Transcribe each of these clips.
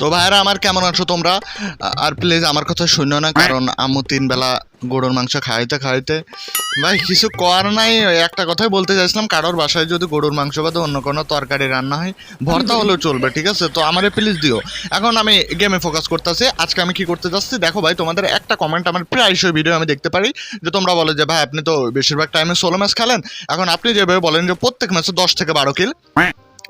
তো ভাইরা আমার কেমন আছো তোমরা? আর প্লিজ আমার কথা শুনো না, কারণ আম্মু তিন বেলা গরুর মাংস খাইতে খাইতে ভাই, কিছু কর নাই, একটা কথাই বলতে চাইছিলাম, কারোর বাসায় যদি গরুর মাংস বাদে অন্য কোনো তরকারি রান্না হয়, ভর্তা হলেও চলবে, ঠিক আছে? তো আমারে প্লিজ দিও। এখন আমি গেমে ফোকাস করতেছি, আজকে আমি কি করতে যাচ্ছি, দেখো ভাই, তোমাদের একটা কমেন্ট আমার প্রায়শই ভিডিও আমি দেখতে পারি, যে তোমরা বলো যে, ভাই, আপনি তো বেশিরভাগ টাইমে ষোলো ম্যাচ খেলেন। এখন আপনি যেভাবে বলেন যে, প্রত্যেক ম্যাচে দশ থেকে বারো কিল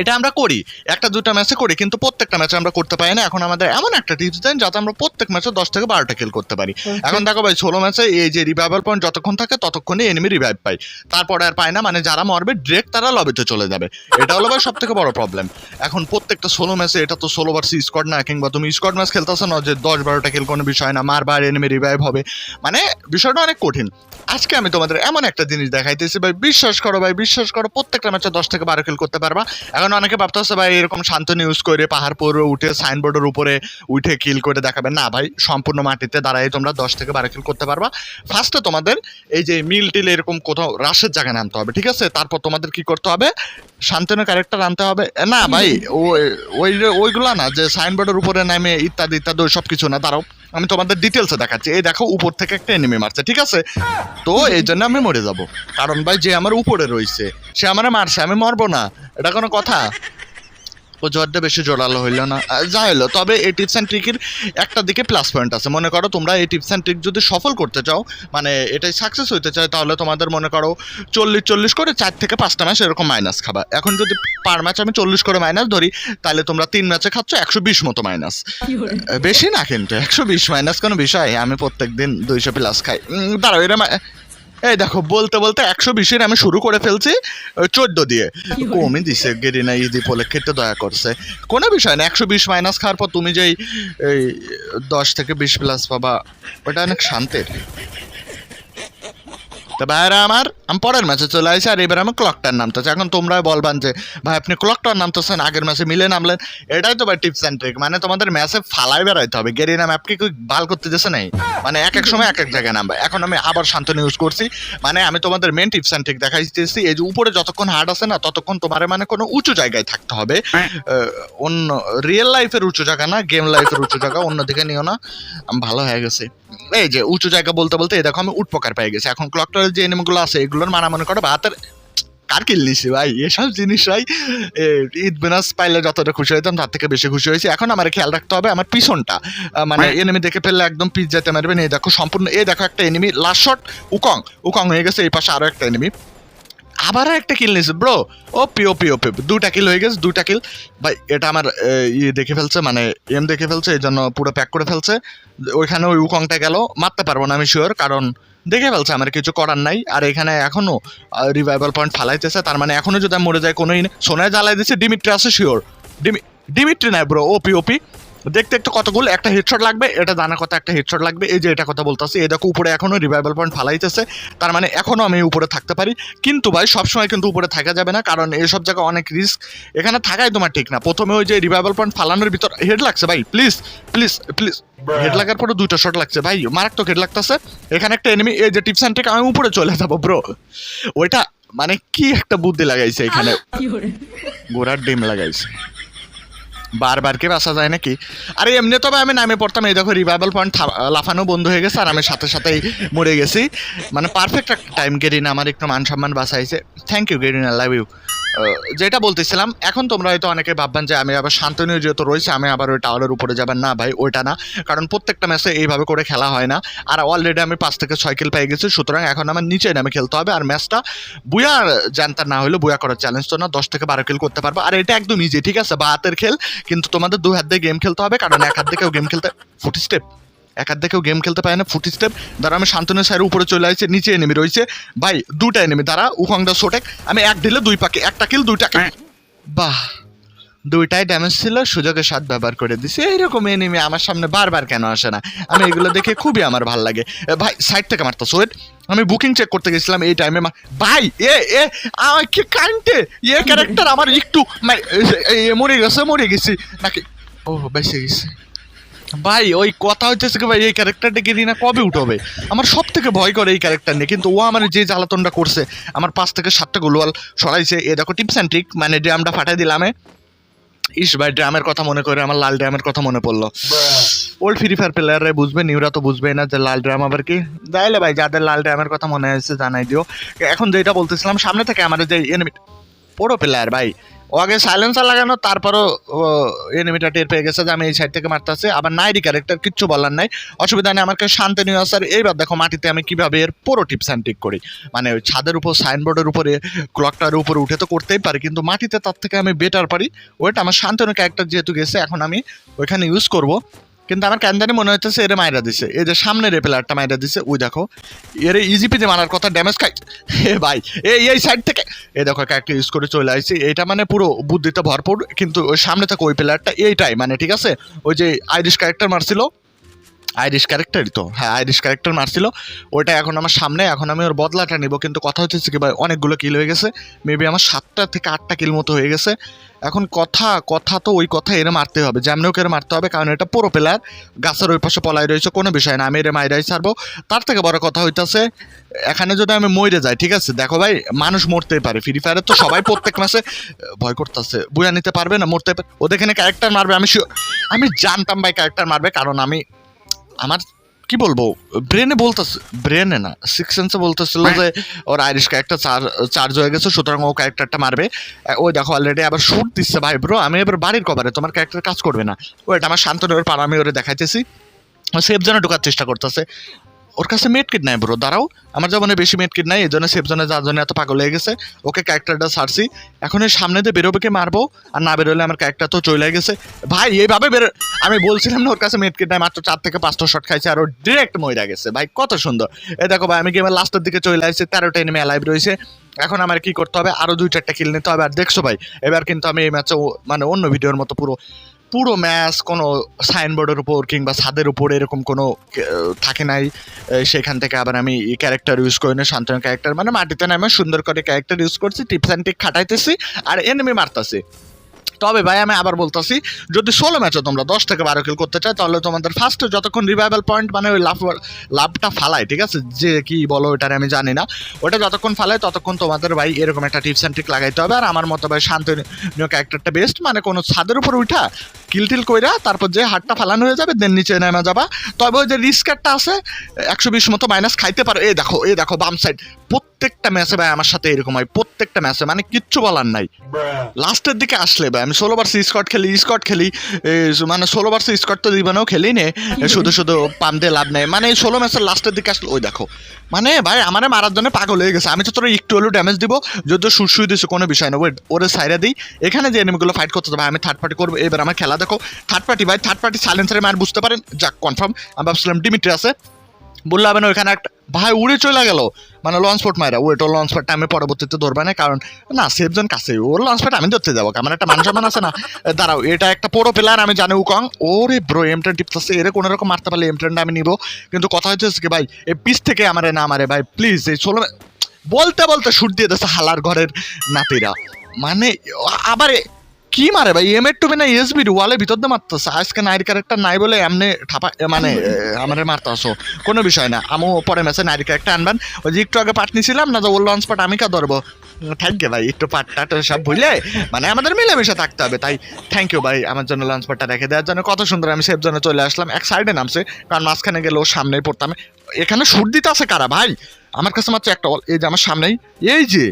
এটা আমরা করি। একটা দুটা ম্যাচে করি কিন্তু প্রত্যেকটা ম্যাচে আমরা করতে পারি না। এখন আমাদের এমন একটা টিপস দেন যাতে আমরা প্রত্যেক ম্যাচে দশ থেকে বারোটা খেল করতে পারি। এখন দেখো ভাই ষোলো ম্যাচে এই যে রিভাইভাল পয়েন্ট যতক্ষণ থাকে ততক্ষণই এনিমি রিভাইভ পাই তারপরে আর পায় না মানে যারা মরবে ডিরেক্ট তারা লবিতে চলে যাবে। এটা হলো ভাই সব থেকে বড় প্রবলেম এখন প্রত্যেকটা ষোলো ম্যাচে এটা তো ষোলো ভার্সি স্কোয়াড না কিংবা তুমি স্কোয়াড ম্যাচ খেলতেছো না যে দশ বারোটা খেল কোনো বিষয় না মারবার এনিমি রিভাইভ হবে। মানে বিষয়টা অনেক কঠিন। আজকে আমি তোমাদের এমন একটা জিনিস দেখাইতেছি ভাই বিশ্বাস করো ভাই বিশ্বাস করো প্রত্যেকটা ম্যাচে দশ থেকে বারো খেল করতে পারবা। এখন অনেকে ভাবতেছে, ভাই, এরকম শান্তনি ইউজ করে পাহাড় পরে উঠে সাইনবোর্ডের উপরে উঠে কিল করে দেখাবে। না, ভাই, সম্পূর্ণ মাটিতে দাঁড়াই তোমরা দশ থেকে বারো কিল করতে পারবা। ফার্স্টে তোমাদের এই যে মিল টিল এরকম কোথাও রাশের জায়গায় নামতে হবে, ঠিক আছে? তারপর তোমাদের কি করতে হবে? শান্তনু ক্যারেক্টার আনতে হবে। না, ভাই, ওই ওই ওইগুলা না, যে সাইনবোর্ডের উপরে নামে ইত্যাদি ইত্যাদি সব কিছু না, দাঁড়াও। আমি তোমাদের ডিটেলসে দেখাচ্ছি। এই দেখো, উপর থেকে একটা এনিমি মারছে, ঠিক আছে? তো এই জন্য আমি মরে যাব। কারণ ভাই, যে আমার উপরে রয়েছে, সে আমার মারছে, আমি মরবো না। এটা কোনো কথা? ও জ্বরটা বেশি জোরালো হইল না। যা হইল তবে এই টিপস অ্যান্ড ট্রিকের একটা দিকে প্লাস পয়েন্ট আছে। মনে করো তোমরা এই টিপস অ্যান্ড ট্রিক যদি সফল করতে চাও মানে এটাই সাকসেস হইতে চায় তাহলে তোমাদের মনে করো চল্লিশ চল্লিশ করে চার থেকে পাঁচটা ম্যাচ এরকম মাইনাস খাবা। এখন যদি পার ম্যাচ আমি চল্লিশ করে মাইনাস ধরি তাহলে তোমরা তিন ম্যাচে খাচ্ছ একশো বিশ মতো মাইনাস বেশি না কিন্তু একশো বিশ মাইনাস কোনো বিষয়। আমি প্রত্যেক দিন দুইশো প্লাস খাই। দাঁড়াও এরা মা- এই দেখো বলতে বলতে একশো বিশের আমি শুরু করে ফেলছি চোদ্দ দিয়ে। কমই দিছে গেরিনা ঈদ উপলক্ষে তো দয়া করছে। কোনো বিষয় না একশো বিশ মাইনাস খাওয়ার পর তুমি যেই এই দশ থেকে বিশ প্লাস পাবা ওটা অনেক শান্তির। তো ভাইরা আমার আমি পরের ম্যাচে চলে আসি আর এবার আমি ক্লকটার নামতেছে। এখন তোমরা বলবান যে ভাই আপনি ক্লকটার নামতেছেন আগের ম্যাচে মিলে নামলেন। এটাই তো ভাই টিপস অ্যান্ড ট্রিক মানে তোমাদের ম্যাচে ফালাই বেড়াইতে হবে। গেরিনা ম্যাপ কি ভালো করতে দিয়েছে নাই? মানে এক এক সময় এক এক জায়গায় নামবে। এখন আমি আবার শান্তনু ইউজ করছি। মানে আমি তোমাদের মেন টিপস অ্যান্ড ট্রিক দেখাইতেছি। এই যে উপরে যতক্ষণ হার্ড আছে না ততক্ষণ তোমার মানে কোনো উঁচু জায়গায় থাকতে হবে। অন্য রিয়েল লাইফের উঁচু জায়গা না গেম লাইফের উঁচু জায়গা অন্যদিকে নিও না। আমি ভালো হয়ে গেছে। এই যে উঁচু জায়গা বলতে বলতে এই দেখো আমি উটপকার পেয়ে গেছি। এখন ক্লকটার যে এনিমগুলো আছে এগুলোর মারামারি মনে করো ভাতের কার কিনলিছি ভাই? এসব জিনিস ভাই ঈদ বোনাস পাইলে যতটা খুশি হইতাম তার থেকে বেশি খুশি হয়েছি। এখন আমার খেয়াল রাখতে হবে আমার পিছনটা। মানে এনিমি দেখে ফেললে একদম পিচ যেতে মারবেন। এই দেখো সম্পূর্ণ এই দেখো একটা enemy last shot Wukong. Wukong হয়ে গেছে এই পাশে আরও একটা এনিমি আবার একটা কিল নিয়েছে bro O P O P O P দুটা কিল হয়ে গেছে, দুটা কিল ভাই, এটা আমার ইয়ে দেখে ফেলছে মানে এম দেখে ফেলছে এই জন্য পুরো প্যাক করে ফেলছে। ওইখানে ওই উকংটা গেল, মারতে পারব না আমি শিওর কারণ দেখে ফেলছে, আমার কিছু করার নাই। আর এখানে এখনও রিভাইভাল পয়েন্ট ফালাইতেছে, তার মানে এখনও যদি মরে যায় কোনোই সোনায় জ্বালাই দিচ্ছে ডিমিট্রি আছে শিওর ডিমি ডিমিট্রি নাই ব্রো ওপি ওপি দেখতে একটু কতগুলো একটা হেডশট লাগবে এটা জানা কথা একটা হেডশট লাগবে এই যে এটা কথা বলতেছি এই দেখো উপরে এখনও রিভাইভাল পয়েন্ট ফালাইতেছে তার মানে এখনও আমি উপরে থাকতে পারি। কিন্তু ভাই সবসময় কিন্তু উপরে থাকা যাবে না কারণ এইসব জায়গায় অনেক রিস্ক এখানে থাকাই তোমার ঠিক না। প্রথমে ওই যে রিভাইভাল পয়েন্ট ফালানোর ভিতর হেড লাগছে ভাই প্লিজ প্লিজ প্লিজ হেড লাগার পরে দুইটা শট লাগছে ভাই মারাত্মক হেড লাগতেছে। এখানে একটা এনিমি এই যে টিপস অ্যান্ড আমি উপরে চলে যাব ব্রো ওইটা মানে কি একটা বুদ্ধি লাগাইছে এখানে। গোড়ার ডিম লাগাইছে। বারবার কি বাসা যায় নাকি? আরে এমনি তবে আমি নামে পড়তাম, এই দেখো রিভাইভাল পয়েন্ট লাফানো বন্ধ হয়ে গেছে, আর আমি সাথে সাথেই মরে গেছি। মানে পারফেক্ট টাইম গেরিনা আমার একটু মান সম্মান বাঁচাইছে। Thank you Garena love you যেটা বলতেছিলাম, এখন তোমরা হয়তো অনেকে ভাববেন যে আমি আবার শান্তনীয় যেহেতু রয়েছে, আমি আবার ওই টাওয়ারের উপরে যাবেন। না ভাই, ওইটা না। কারণ প্রত্যেকটা ম্যাচে এইভাবে করে খেলা হয় না। আর অলরেডি আমি পাঁচ থেকে ছয় কিল পেয়ে গেছি, সুতরাং এখন আমার নিচে নামে খেলতে হবে। আর ম্যাচটা বুয়া জানতার না হলে বুয়া করার চ্যালেঞ্জ তো না, দশ থেকে বারো কিল করতে পারব। আর এটা একদম ইজি ঠিক আছে? বা হাতের খেল, কিন্তু তোমাদের দু হাত দিয়ে গেম খেলতে হবে, কারণ এক হাত দিকেও গেম খেলতে ফুটি স্টেপ এক হাত দেখেও গেম খেলতে পারে না ফুটি স্টেপ দ্বারা আমি শান্তনু স্যারের উপরে চলে আসছে নিচে এনিমি রয়েছে। ভাই দুটা এনিমি দ্বারা উখংদা সোটেক আমি এক দিলে দুই পাকে একটা কিল দুইটা kill। বাহ দুইটাই ড্যামেজ ছিল সুযোগের সাথ ব্যবহার করে দিছি। এইরকম এনিমি আমার সামনে বারবার কেন আসে না? আমি এগুলো দেখে খুবই আমার ভালো লাগে। ভাই সাইড থেকে মারতো সোয়েট আমি বুকিং চেক করতে গেছিলাম এই টাইমে ভাই এ এ আমার কি কান্টে এ ক্যারেক্টার আমার একটু মরে গেছে মরে গেছি। নাকি ও বেঁচে গেছে। ভাই ওই কথা হচ্ছে কি ভাই এই ক্যারেক্টারটা গেলি না কবে উঠবে? আমার সব থেকে ভয় করে এই ক্যারেক্টার নিয়ে। কিন্তু ও আমার যে জ্বালাতনটা করছে আমার পাঁচ থেকে সাতটা গোলওয়াল সরাইছে। এ দেখো টিপস অ্যান্ড ট্রিক মানে ড্রামটা ফাটাই দিলামে ইস ভাই ড্রামের কথা মনে করে আমার লাল ড্রামের কথা মনে পড়ল। ওল্ড ফ্রি ফায়ার প্লেয়াররা বুঝবে নিউরা তো বুঝবে না যে লাল ড্রাম আবার কি। তাইলে ভাই যাদের লাল ড্রামের কথা মনে হয়েছে জানাই দিও। এখন যেটা বলতেছিলাম সামনে থেকে আমাদের যে এনিমি পুরো প্লেয়ার ভাই ও আগে সাইলেন্সার লাগানো, তারপরও এনিমিটা টের পেয়ে গেছে যে আমি এই সাইড থেকে মারতেছি। আবার নাইডি ক্যারেক্টার কিচ্ছু বলার নাই। অসুবিধা নেই, আমাকে শান্তি নিয়ে আসার। এইবার দেখো মাটিতে আমি কীভাবে এর পুরো টিপস অ্যান্ড টিক করি। মানে ওই ছাদের উপর সাইনবোর্ডের উপরে ক্লকটার উপরে উঠে তো করতেই পারি, কিন্তু মাটিতে তার থেকে আমি বেটার পারি। ওইটা আমার শান্তনু ক্যারেক্টার যেহেতু গেছে, এখন আমি ওইখানে ইউজ করব। কিন্তু আমার কেন জানি মনে হচ্ছে এর মাইরা দিছে। এই যে সামনের প্লেয়ারটা মাইরা দিছে, ওই দেখো। এর ইজিপিতে মারার কথা ড্যামেজ খাই এ ভাই, এই এই সাইড থেকে। এ দেখো ক্যারেক্টার ইউজ করে চলে আসছে এটা মানে পুরো বুদ্ধিতে ভরপুর, কিন্তু ওই সামনে থাকে ওই প্লেয়ারটা এইটাই মানে ঠিক আছে? ওই যে আইরিশ ক্যারেক্টার মারছিল। আইরিশ ক্যারেক্টারই তো। হ্যাঁ আইরিশ ক্যারেক্টার মারছিল। ওইটা এখন আমার সামনে, এখন আমি ওর বদলাটা নিব। কিন্তু কথা হচ্ছে কি ভাই, অনেকগুলো কিল হয়ে গেছে। মেবি আমার সাতটা থেকে আটটা কিল মতো হয়ে গেছে। এখন কথা কথা তো ওই কথা এরে মারতে হবে। যেমনিও এর মারতে হবে, কারণ এটা পুরো প্লেয়ার গাছের ওই পাশে পলাই রয়েছে, কোনো বিষয় না। আমি এরে মাইরাই ছাড়বো। তার থেকে বড় কথা হইতাছে, এখানে যদি আমি মরে যাই, ঠিক আছে? দেখো ভাই, মানুষ মরতেই পারে। ফ্রি ফায়ারে তো সবাই প্রত্যেক মাসে, ভয় করতেছে। বুয়া নিতে পারবে না, মরতে পারে ওদের এখানে ক্যারেক্টার মারবে, আমি আমি জানতাম ভাই ক্যারেক্টার মারবে, কারণ আমি আমার কি বলব ব্রেনে বলতেছে ব্রেনে না সিক্স সেন্সে বলতেছিল যে ওর আইরিশ ক্যারেক্টার চার চার্জ হয়ে গেছে সুতরাং ও ক্যারেক্টারটা মারবে। ওই দেখো অলরেডি আবার শুট দিচ্ছে ভাই ব্রো আমি এবার বাড়ির কভারে তোমার ক্যারেক্টার কাজ করবে না। ওইটা আমার শান্তনুর পাড়া আমি ওরে দেখাইতেছি। সেফ যেন ঢোকার চেষ্টা করতেছে। ওর কাছে মেড কিট নাই ব্রো দাঁড়াও। আমার যেমন বেশি মেড কিট নাই, এই জন্য সেফ জোনে যার জন্য এত পাগল হয়ে গেছে। ওকে ক্যারেক্টারটা ছাড়ছি। এখন এই সামনে দিয়ে বেরোবে কে মারবো? আর না বেরোলে আমার ক্যারেক্টার তো চলে গেছে। ভাই, এইভাবে বেরো আমি বলছিলাম না ওর কাছে মেড কিট নাই, মাত্র চার থেকে পাঁচটা শট খাইছে আর ও ডিরেক্ট মইরা গেছে। ভাই, কত সুন্দর। এই দেখো ভাই, আমি গেমের লাস্টের দিকে চলে আসছি, তেরোটা এনিমি অ্যালাইভ রয়েছে। এখন আমার কি করতে হবে? আরও দুই চারটা কিল নিতে হবে। আর দেখছ ভাই, এবার কিন্তু আমি এই ম্যাচে মানে অন্য ভিডিওর মতো পুরো পুরো ম্যাচ কোনো সাইনবোর্ডের উপর কিংবা ছাদের উপর এরকম কোনো থাকে নাই। সেখান থেকে আবার আমি ক্যারেক্টার ইউজ করি না, শান্তনু ক্যারেক্টার মানে মাটিতে নামে সুন্দর করে ক্যারেক্টার ইউজ করছি টিপস অ্যান্ড টিক খাটাইতেছি, আর এনিমি মারতাছি। তবে ভাই আমি আবার বলতাছি যদি ষোলো ম্যাচে তোমরা দশ থেকে বারো কিল করতে চাও তাহলে তোমাদের ফার্স্টে যতক্ষণ রিভাইভাল পয়েন্ট মানে ওই লাভ লাভটা ফালায় ঠিক আছে? যে কি বলো ওটার আমি জানি না। ওটা যতক্ষণ ফালায় ততক্ষণ তোমাদের ভাই এরকম একটা টিপস অ্যান্ড ট্রিক লাগাইতে হবে। আর আমার মতো ভাই শান্তনীয় ক্যারেক্টারটা বেস্ট মানে কোনো ছাদের উপর উঠা কিল টিল কইরা তারপর যে হাতটা ফালানো হয়ে যাবে দেন নিচে নেমে যাবা। তবে ওই যে রিস্কারটা আছে একশো বিশ মতো মাইনাস খাইতে পারো। এ দেখো এ দেখো বাম সাইড প্রত্যেকটা ম্যাচে ভাই আমার সাথে এরকম হয়। প্রত্যেকটা ম্যাচে মানে কিচ্ছু বলার নাই। লাস্টের দিকে আসলে ভাই আমি ষোলো বার্সে স্কট খেলি স্কট খেলি মানে ষোলো বার্সে স্কট তো জীবনেও খেলি নে। শুধু শুধু পাম দিয়ে লাভ নেই। মানে ষোলো ম্যাচের লাস্টের দিকে আসলে ওই দেখো। মানে ভাই, আমারে মারার জন্য পাগল হয়ে গেছে। আমি তো তোর একটু হলেও ড্যামেজ দিব। যদি সুরসুই দিছে, কোনো বিষয় না। ওয়েট, ওরে সাইডে দিই। এখানে যে এনিমিগুলো ফাইট করতে ভাই আমি থার্ড পার্টি করব। এবার আমার খেলা দেখো। থার্ড পার্টি ভাই থার্ড পার্টি সাইলেন্সারে মার, বুঝতে পারেন? যাক কনফার্ম আমি ভাবছিলাম ডিমিট্রি আছে। বলল হবে ওইখানে একটা ভাই উড়ে চলে গেল। মানে লঞ্চ স্পট মারা ওয়েট ওর লঞ্চ স্পটটা আমি পরবর্তীতে ধরবে না, কারণ না সেফজন কাছে ওর লঞ্চ স্পট আমি ধরতে যাব, আমার একটা মানুষ মান আছে না। দাঁড়াও, এটা একটা পুরো প্লেয়ার আমি জানি উকং। ওরে ব্রো এম টেন টিপস এর কোনো রকম মারতে পারলে এম টেনটা আমি নিবো। কিন্তু কথা হচ্ছে কি ভাই, এই পিস থেকে আমারে না মারে, ভাই প্লিজ এই ষোলো বলতে বলতে শুট দিয়ে দিচ্ছে হালার ঘরের নাতিরা। মানে আবার কি মারে ভাই? এম এর টু না এসবি ওয়ালে ভিতর দিয়ে মারতেছে। আজকে নাইর ক্যারেক্টার নাই বলে এমনি ঠাপা মানে আমারে আসো কোনো বিষয় না। আমিও পরে ম্যাচে নাইর ক্যারেক্টার আনবেন। ওই যে একটু আগে পাট নিছিলাম না যে ওর লঞ্চ পাট আমি কা ধরবো? থ্যাংক ইউ ভাই। একটু পাট টাট সব ভুলে। মানে আমাদের মিলেমিশে থাকতে হবে। তাই থ্যাংক ইউ ভাই আমার জন্য লঞ্চ পাটটা রেখে দেওয়ার জন্য। কত সুন্দর আমি সেফ জন্য চলে আসলাম। এক সাইডে নামছে। কারণ মাঝখানে গেলে ও সামনেই পড়তাম। এখানে সুর দিতে আছে কারা ভাই? আমার কাছে মাত্র একটা এই যে আমার সামনেই। এই যে।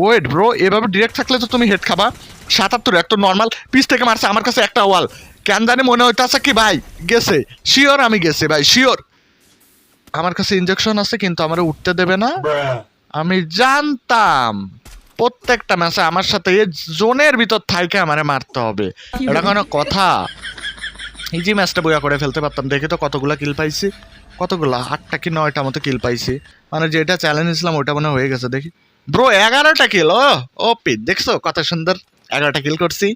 ওয়েট ব্রো এভাবে ডিরেক্ট থাকলে তো তুমি হেড খাবা। সাতাত্তর একটা নর্মাল পিস থেকে মারছে, আমার কাছে একটা ওয়াল কেন জানি মনে হইতেছে কি ভাই, গেছে। শিওর আমি গেছি ভাই শিওর আমার কাছে ইনজেকশন আছে, কিন্তু আমার উঠতে দেবে না। আমি জানতাম, প্রত্যেকটা ম্যাচে আমার সাথে এই জোনের ভিতর থাইকে আমারে মারতে হবে। এটা কোনো কথা। ইজি ম্যাচটা বইয়া করে ফেলতে পারতাম। দেখে তো কতগুলা কিল পাইছি। কতগুলা? আটটা কি নয়টা মতো কিল পাইছি। মানে যেটা চ্যালেঞ্জ নিয়েছিলাম, ওটা মনে হয় গেছে, দেখি। ব্রো এগারোটা কিল ও ও পি দেখছ? কত সুন্দর। এগারোটা কিল করছি।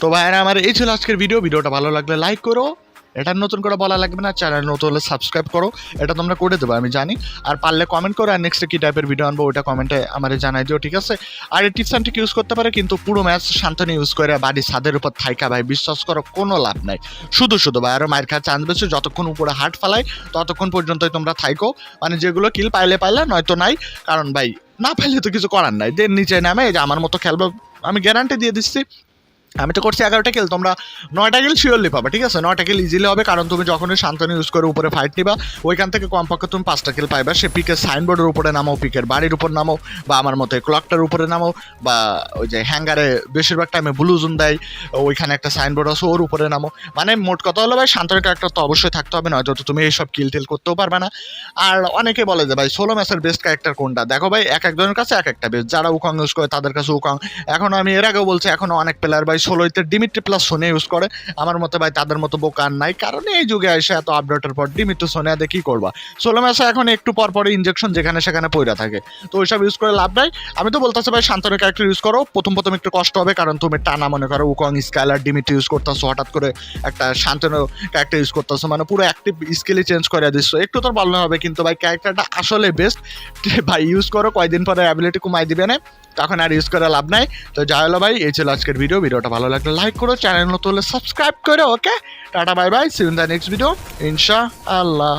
তো ভাইরা, আমার এই ছিল আজকের ভিডিও ভিডিওটা ভালো লাগলে লাইক করো। এটা নতুন করে বলা লাগবে না চ্যানেল নতুন হলে সাবস্ক্রাইব করো, এটা তোমরা করে দেবো, আমি জানি। আর পারলে কমেন্ট করো, আর নেক্সটে কী টাইপের ভিডিও আনব, ওটা কমেন্টে আমার জানাই দিও, ঠিক আছে? আর এই টিপস ইউজ করতে পারে, কিন্তু পুরো ম্যাচ শান্তনি ইউজ করে বাড়ি ছাদের উপর থাইকা ভাই, বিশ্বাস করো, কোনো লাভ নাই। শুধু শুধু ভাই আরও মায়ের খাওয়া চান্স বেশি, যতক্ষণ উপরে হাট ফালাই, ততক্ষণ পর্যন্তই তোমরা থাইকো। মানে যেগুলো কিল পাইলে পাইলে, নয়তো নাই, কারণ ভাই, না পাইলে তো কিছু করার নাই। দেন নিচে নামে যে আমার মতো খেলব, আমি গ্যারান্টি দিয়ে দিচ্ছি। আমি তো করছি এগারোটা কিল তোমরা নয়টা কিল শিওরলি পাবে, ঠিক আছে? নয়টা কিল ইজিলি হবে, কারণ তুমি যখনই শান্তনি ইউজ করে উপরে ফাইট নিবা, ওইখান থেকে কমপক্ষে তুমি পাঁচটা কিল পাইবা। সে পিকের সাইনবোর্ডের উপরে নামো পিকের বাড়ির উপর নামো বা আমার মতে ক্লকটার উপরে নামো বা ওই যে হ্যাঙ্গারে বেশিরভাগ টাইমে ব্লু জোন দেয়, ওইখানে একটা সাইনবোর্ড আছে, ওর উপরে নামো মানে মোট কথা হলো ভাই, শান্তনির ক্যারেক্টার তো অবশ্যই থাকতে হবে, নয়তো তুমি এইসব কিল টিল করতেও পারবে না। আর অনেকে বলে যে ভাই ষোলো ম্যাচের বেস্ট ক্যারেক্টার কোনটা? দেখো ভাই, এক একজনের কাছে এক একটা বেস্ট যারা উকং ইউজ করে তাদের কাছে উকং এখন আমি এর আগেও বলছি, এখনও অনেক প্লেয়ার ভাই ষোলোইতে ডিমিট্রি প্লাস সোনে ইউজ করে। আমার মতে ভাই তাদের মতো বোকা আর নাই। কারণ এই যুগে এসে এত আপডেটের পর ডিমিট্রি সোনিয়া দিয়ে কি করবা? ষোলো ম্যাচে এখন একটু পর পরে ইঞ্জেকশন যেখানে সেখানে পইরা থাকে। তো ওইসব ইউজ করে লাভ নাই। আমি তো বলতেছি ভাই শান্তনের ক্যারেক্টার ইউজ করো। প্রথম প্রথম একটু কষ্ট হবে, কারণ তুমি টানা মনে করো উকং স্কাইলার ডিমিট্রি ইউজ করতেছো, হঠাৎ করে একটা শান্তনু ক্যারেক্টার ইউজ করতেছো। মানে পুরো অ্যাক্টিভ স্কিলই চেঞ্জ করে দিচ্ছ একটু তোর ভালো হবে, কিন্তু ভাই ক্যারেক্টারটা আসলে বেস্ট ভাই ইউজ করো, কয়দিন পরে অ্যাবিলিটি কমাই দিবে না। তখন আর ইউজ করে লাভ নাই। তো যাই হলো ভাই, এই ছিল আজকের ভিডিও ভিডিওটা ভালো লাগলে লাইক করো চ্যানেল নতুন হলে সাবস্ক্রাইব করো okay tata bye bye see in the next video ইনশা আল্লাহ